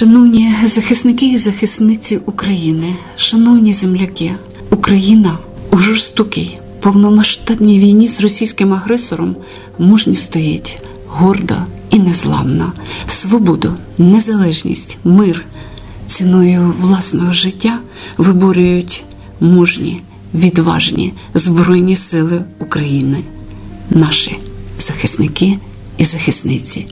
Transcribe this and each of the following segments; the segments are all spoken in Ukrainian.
Шановні захисники і захисниці України, шановні земляки, Україна у жорстокій повномасштабній війні з російським агресором мужньо стоїть гордо і незламна. Свободу, незалежність, мир ціною власного життя виборюють мужні, відважні Збройні Сили України, наші захисники і захисниці.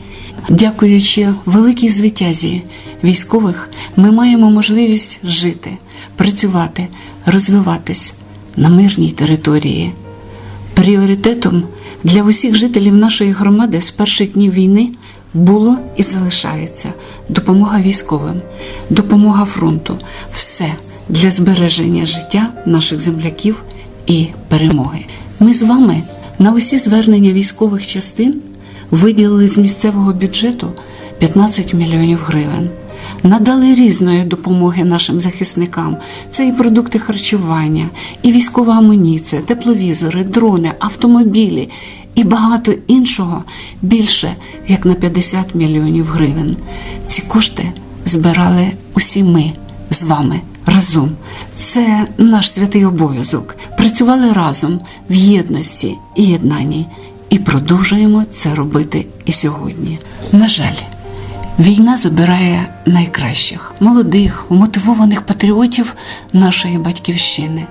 Дякуючи великій звитязі військових, ми маємо можливість жити, працювати, розвиватись на мирній території. Пріоритетом для усіх жителів нашої громади з перших днів війни було і залишається допомога військовим, допомога фронту, все для збереження життя наших земляків і перемоги. Ми з вами на усі звернення військових частин виділили з місцевого бюджету 15 мільйонів гривень. Надали різної допомоги нашим захисникам. Це і продукти харчування, і військова амуніція, тепловізори, дрони, автомобілі і багато іншого більше як на 50 мільйонів гривень. Ці кошти збирали усі ми з вами разом. Це наш святий обов'язок. Працювали разом в єдності і єднанні. І продовжуємо це робити і сьогодні. На жаль, війна забирає найкращих, молодих, мотивованих патріотів нашої батьківщини.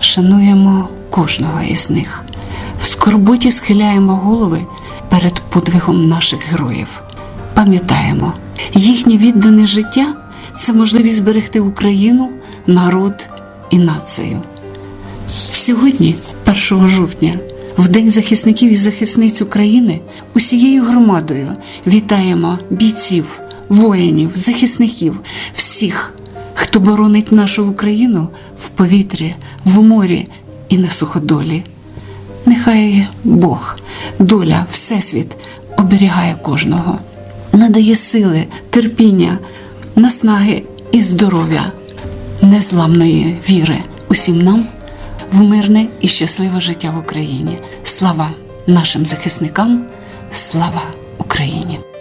Шануємо кожного із них. В скорботі схиляємо голови перед подвигом наших героїв. Пам'ятаємо, їхнє віддане життя це можливість зберегти Україну, народ і націю. Сьогодні, 1 жовтня, в День захисників і захисниць України, усією громадою вітаємо бійців, воїнів, захисників, всіх, хто боронить нашу Україну в повітрі, в морі і на суходолі. Нехай Бог, доля, Всесвіт оберігає кожного, надає сили, терпіння, наснаги і здоров'я, незламної віри усім нам в мирне і щасливе життя в Україні. Слава нашим захисникам, слава Україні!